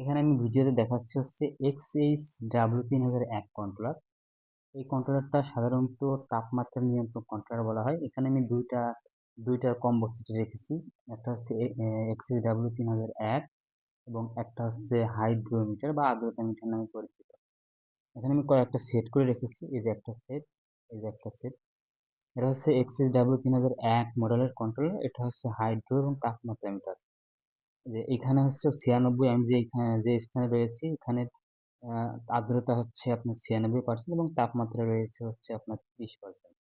এখানে আমি ভিডিওতে দেখাচ্ছি হচ্ছে এক্স এইচ ডাব্লিউ তিন হাজার এক কন্ট্রোলার এই কন্ট্রোলারটা সাধারণত তাপমাত্রা নিয়ন্ত্রণ কন্ট্রোলার বলা হয়। এখানে আমি দুইটা দুইটার কম্বো সেটে রেখেছি। একটা হচ্ছে এক্স এইচ ডাব্লিউ তিন হাজার এক এবং একটা হচ্ছে হাইড্রোমিটার বা আর্দ্রতা মিটার নামে পরিচিত। এখানে আমি কয়েকটা সেট করে রেখেছি। এই যে একটা সেট এই যে একটা সেট এটা হচ্ছে এক্সএস ডাব্লিউ তিন হাজার এক মডেলের কন্ট্রোলার এটা হচ্ছে হাইড্রো এবং তাপমাত্রা মিটার যে এখানে হচ্ছে ছিয়ানব্বই আমি যে এখানে, যে স্থানে রয়েছে, এখানে আর্দ্রতা হচ্ছে আপনার ছিয়ানব্বই পার্সেন্ট এবং তাপমাত্রা রয়েছে হচ্ছে আপনার ত্রিশ পার্সেন্ট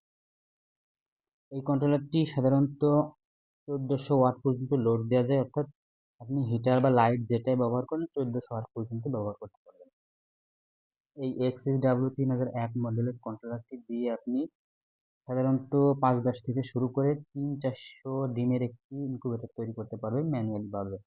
এই কন্ট্রোলারটি সাধারণত চোদ্দোশো ওয়াট পর্যন্ত লোড দেওয়া যায়, অর্থাৎ আপনি হিটার বা লাইট যেটাই ব্যবহার করেন, চোদ্দোশো ওয়াট পর্যন্ত ব্যবহার করতে পারবেন। এই এক্সএস ডাব্লিউ তিন হাজার এক মডেলের কন্ট্রোলারটি দিয়ে আপনি সাধারণত পাঁচ দশ থেকে শুরু করে তিন চারশো ডিমের একটি ইনকুবেটর তৈরি করতে পারবেন ম্যানুয়ালি ভাবে।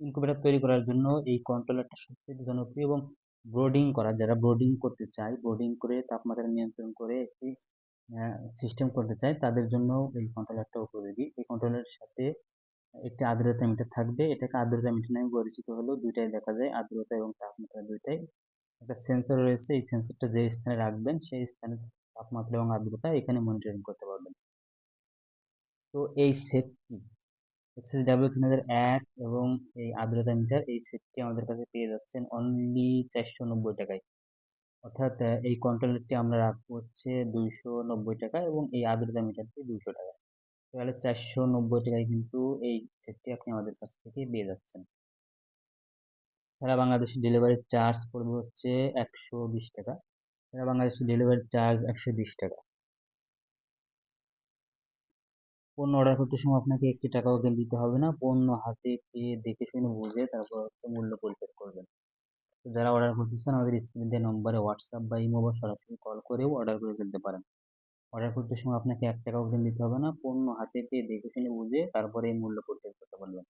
ইনকুবেটর তৈরি করার জন্য এই কন্ট্রোলারটা সবচেয়ে জনপ্রিয় এবং ব্রোডিং করা, যারা ব্রোডিং করতে চায় ব্রোডিং করে তাপমাত্রা নিয়ন্ত্রণ করে একটি সিস্টেম করতে চায়, তাদের জন্য এই কন্ট্রোলারটা উপযোগী। এই কন্ট্রোলারের সাথে একটি আর্দ্রতা মিটার থাকবে। এটাকে আর্দ্রতা মিটার নামে পরিচিত হলেও দুইটাই দেখা যায়, আর্দ্রতা এবং তাপমাত্রা দুইটাই। একটা সেন্সর রয়েছে, এই সেন্সরটা যে স্থানে রাখবেন, সেই স্থানে তাপমাত্রা এবং আর্দ্রতা এখানে মনিটরিং করতে পারবেন। তো এই সেটটি এক্সএস ডাব্লিউ তিন হাজার এক এবং এই আর্দ্রতা মিটার, এই সেটটি আমাদের কাছে পেয়ে যাচ্ছেন অনলি চারশো নব্বই টাকায়। অর্থাৎ এই কন্ট্রোলারটি আমরা রাখব হচ্ছে দুইশো নব্বই টাকা এবং এই আর্দ্রতা মিটারটি দুইশো টাকা। তাহলে চারশো নব্বই টাকায় কিন্তু এই সেটটি আপনি আমাদের কাছ থেকে পেয়ে যাচ্ছেন। সারা বাংলাদেশে ডেলিভারি চার্জ পড়বে হচ্ছে একশো বিশ টাকা। সারা বাংলাদেশে ডেলিভারি চার্জ একশো বিশ টাকা। পণ্য অর্ডার করতে সময় আপনাকে একটি টাকাও কেন দিতে হবে না। পণ্য হাতে পেয়ে দেখে শুনে বুঝে তারপর হচ্ছে মূল্য পরিশোধ করবেন। যারা অর্ডার করতে চান, আমাদের স্ক্রিন নম্বরে হোয়াটসঅ্যাপ বা ইমো বা সরাসরি কল করেও অর্ডার করে ফেলতে পারেন। অর্ডার করতে সময় আপনাকে এক টাকাও কেন দিতে হবে না। পণ্য হাতে পেয়ে দেখে শুনে বুঝে তারপরে মূল্য পরিশোধ করতে পারবেন